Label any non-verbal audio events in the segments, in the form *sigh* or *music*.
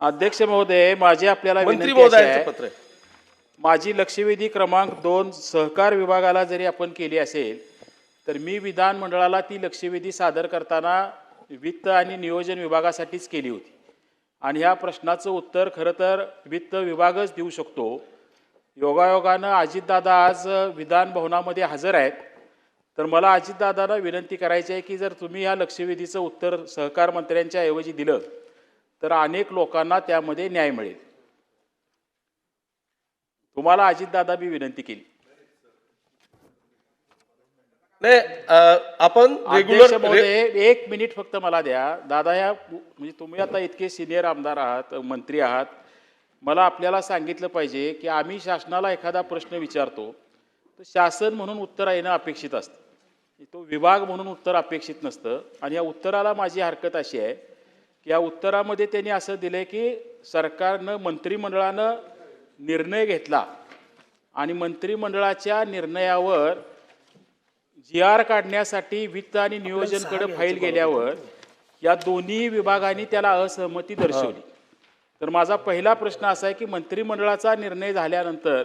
अध्यक्ष महोदय माझी आपल्याला मंत्री विनंती अशी महोदयांचं आहे पत्र. आहे माझी लक्षवेधी क्रमांक दोन सहकार विभागाला जरी आपण केली असेल तर मी विधानमंडळाला ती लक्षवेधी सादर करताना वित्त आणि नियोजन विभागासाठीच केली होती. आणि ह्या प्रश्नाचं उत्तर खरं तर वित्त विभागच देऊ शकतो. योगायोगानं अजितदादा आज विधान भवनामध्ये हजर आहेत. तर मला अजितदादांना विनंती करायची आहे की जर तुम्ही या लक्षवेधीचं उत्तर सहकार मंत्र्यांच्या ऐवजी दिलं तर अनेक लोकांना त्यामध्ये न्याय मिळेल. तुम्हाला अजितदादा मी विनंती केली. नाही आपण रेग्युलर एक मिनिट फक्त मला द्या. दादा या म्हणजे तुम्ही आता इतके सिनियर आमदार आहात मंत्री आहात. मला आपल्याला सांगितलं पाहिजे की आम्ही शासनाला एखादा प्रश्न विचारतो तर शासन म्हणून उत्तर येणं अपेक्षित असतं. तो विभाग म्हणून उत्तर अपेक्षित नसतं. आणि या उत्तराला माझी हरकत अशी आहे या उत्तरामध्ये त्यांनी असं दिलं की सरकारनं मंत्रिमंडळानं निर्णय घेतला. आणि मंत्रिमंडळाच्या निर्णयावर जी आर काढण्यासाठी वित्त आणि नियोजनकडे फाईल गेल्यावर या दोन्ही विभागांनी त्याला असहमती दर्शवली. तर माझा पहिला प्रश्न असा आहे की मंत्रिमंडळाचा निर्णय झाल्यानंतर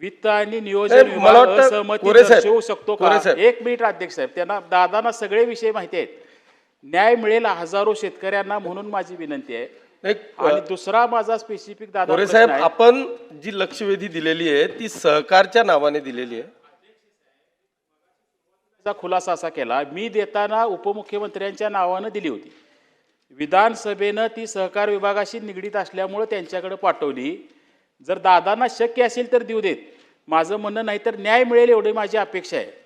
वित्त आणि नियोजन विभाग असहमती दर्शवू शकतो का. एक मिनिट अध्यक्ष साहेब त्यांना दादांना सगळे विषय माहिती आहेत. न्याय मिळेल हजारो शेतकऱ्यांना म्हणून माझी विनंती आहे. आणि दुसरा माझा स्पेसिफिक दादा साहेब. आपण जी लक्षवेधी दिलेली आहे ती सहकारच्या नावाने दिलेली आहे. खुलासा असा केला मी देताना उपमुख्यमंत्र्यांच्या नावानं दिली होती. विधानसभेनं ती सहकार विभागाशी निगडीत असल्यामुळे त्यांच्याकडे पाठवली. जर दादांना शक्य असेल तर देऊ देत. माझं म्हणणं नाही तर न्याय मिळेल एवढी माझी अपेक्षा आहे.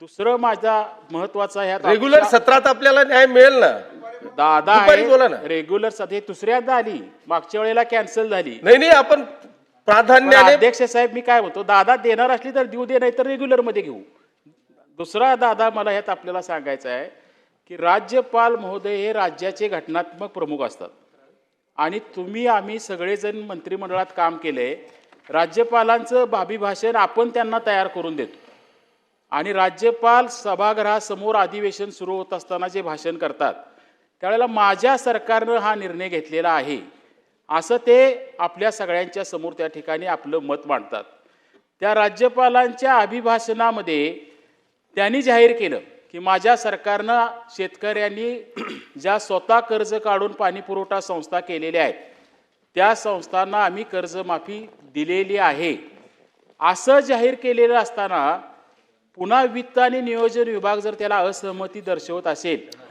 दुसरं माझा महत्त्वाचा ह्यात रेग्युलर सत्रात आपल्याला न्याय मिळेल ना? दादा दुपारी बोला ना. रेग्युलर सध्या दुसऱ्यांदा आली मागच्या वेळेला कॅन्सल झाली. नाही नाही आपण पण प्राधान्याने अध्यक्ष साहेब मी काय म्हणतो दादा देणार असली तर देऊ दे नाही तर रेग्युलरमध्ये घेऊ. दुसरा दादा मला ह्यात आपल्याला सांगायचं आहे की राज्यपाल महोदय हे राज्याचे घटनात्मक प्रमुख असतात. आणि तुम्ही आम्ही सगळेजण मंत्रिमंडळात काम केले. राज्यपालांचं भावी भाषण आपण त्यांना तयार करून देतो. आणि राज्यपाल सभागृहासमोर अधिवेशन सुरू होत असताना जे भाषण करतात त्यावेळेला माझ्या सरकारनं हा निर्णय घेतलेला आहे. असं ते आपल्या सगळ्यांच्या समोर त्या ठिकाणी आपलं मत मांडतात. त्या राज्यपालांच्या अभिभाषणामध्ये त्यांनी जाहीर केलं की माझ्या सरकारनं शेतकऱ्यांनी *clears throat* ज्या स्वतः कर्ज काढून पाणीपुरवठा संस्था केलेल्या आहेत त्या संस्थांना आम्ही कर्जमाफी दिलेली आहे. असं जाहीर केलेलं असताना पुन्हा वित्त आणि नियोजन विभाग जर त्याला असहमती दर्शवत असेल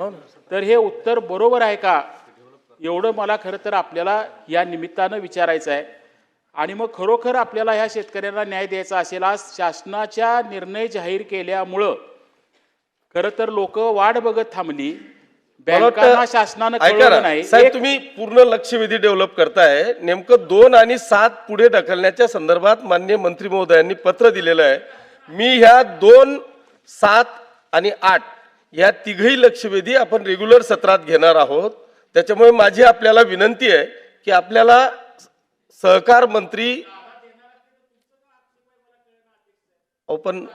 तर हे उत्तर बरोबर आहे का? एवढं मला खरं तर आपल्याला या निमित्तानं विचारायचं आहे. आणि मग खरोखर आपल्याला ह्या शेतकऱ्यांना न्याय द्यायचा असेल आज शासनाच्या निर्णय जाहीर केल्यामुळं खरं तर लोक वाट बघत थांबली. बँकांना शासनानं कळवलं नाही. साहेब तुम्ही पूर्ण लक्षवेधी डेव्हलप करताय. नेमकं दोन आणि सात पुढे ढकलण्याच्या संदर्भात मान्य मंत्री महोदयांनी पत्र दिलेलं आहे. मी ह्या दोन सात आणि आठ या तिघही लक्षवेधी आपण रेग्युलर सत्रात घेणार आहोत. त्याच्यामुळे माझी आपल्याला विनंती आहे की आपल्याला सहकार मंत्री अहो, पण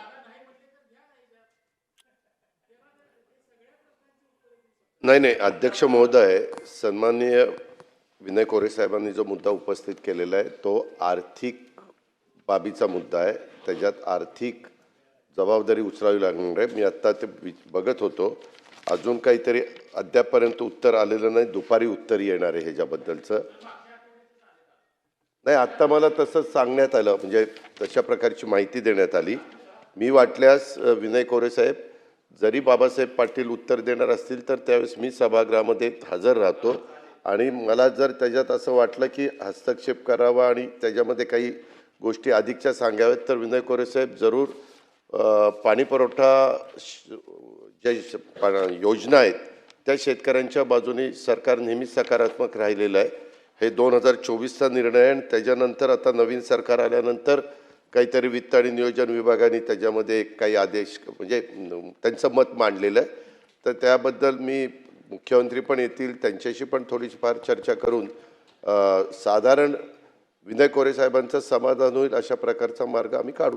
नाही नाही अध्यक्ष महोदय सन्माननीय विनय कोरे साहेबांनी जो मुद्दा उपस्थित केलेला आहे तो आर्थिक बाबीचा मुद्दा आहे. त्याच्यात आर्थिक जबाबदारी उचलावी लागणार आहे. मी आत्ता ते बघत होतो. अजून काहीतरी अद्यापपर्यंत उत्तर आलेलं नाही. दुपारी उत्तर येणार आहे ह्याच्याबद्दलचं. नाही आत्ता मला तसंच सांगण्यात आलं. म्हणजे तशा प्रकारची माहिती देण्यात आली. मी वाटल्यास विनय कोरे साहेब जरी बाबासाहेब पाटील उत्तर देणार असतील तर त्यावेळेस मी सभागृहामध्ये हजर राहतो. आणि मला जर त्याच्यात असं वाटलं की हस्तक्षेप करावा आणि त्याच्यामध्ये काही गोष्टी अधिकच्या सांगाव्यात तर विनय कोरे साहेब जरूर पाणीपुरवठा पाणी पुरवठा श- ज्या पा- योजना आहेत त्या शेतकऱ्यांच्या बाजूने सरकार नेहमीच सकारात्मक राहिलेलं आहे. हे दोन हजार चोवीसचा निर्णय आहे आणि त्याच्यानंतर आता नवीन सरकार आल्यानंतर काहीतरी वित्त आणि नियोजन विभागाने त्याच्यामध्ये काही आदेश म्हणजे त्यांचं मत मांडलेलं आहे. तर त्याबद्दल मी मुख्यमंत्री पण येतील त्यांच्याशी पण थोडीशी फार चर्चा करून साधारण विनय कोरे साहेबांचं समाधान होईल अशा प्रकारचा मार्ग आम्ही काढू.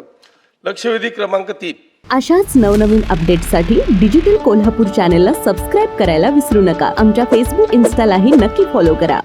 लक्षवेधी क्रमांक तीन. अशाच नवनवीन अपडेट्ससाठी डिजिटल कोल्हापूर चॅनेलला सबस्क्राईब करायला विसरू नका. आमच्या फेसबुक इन्स्टालाही नक्की फॉलो करा.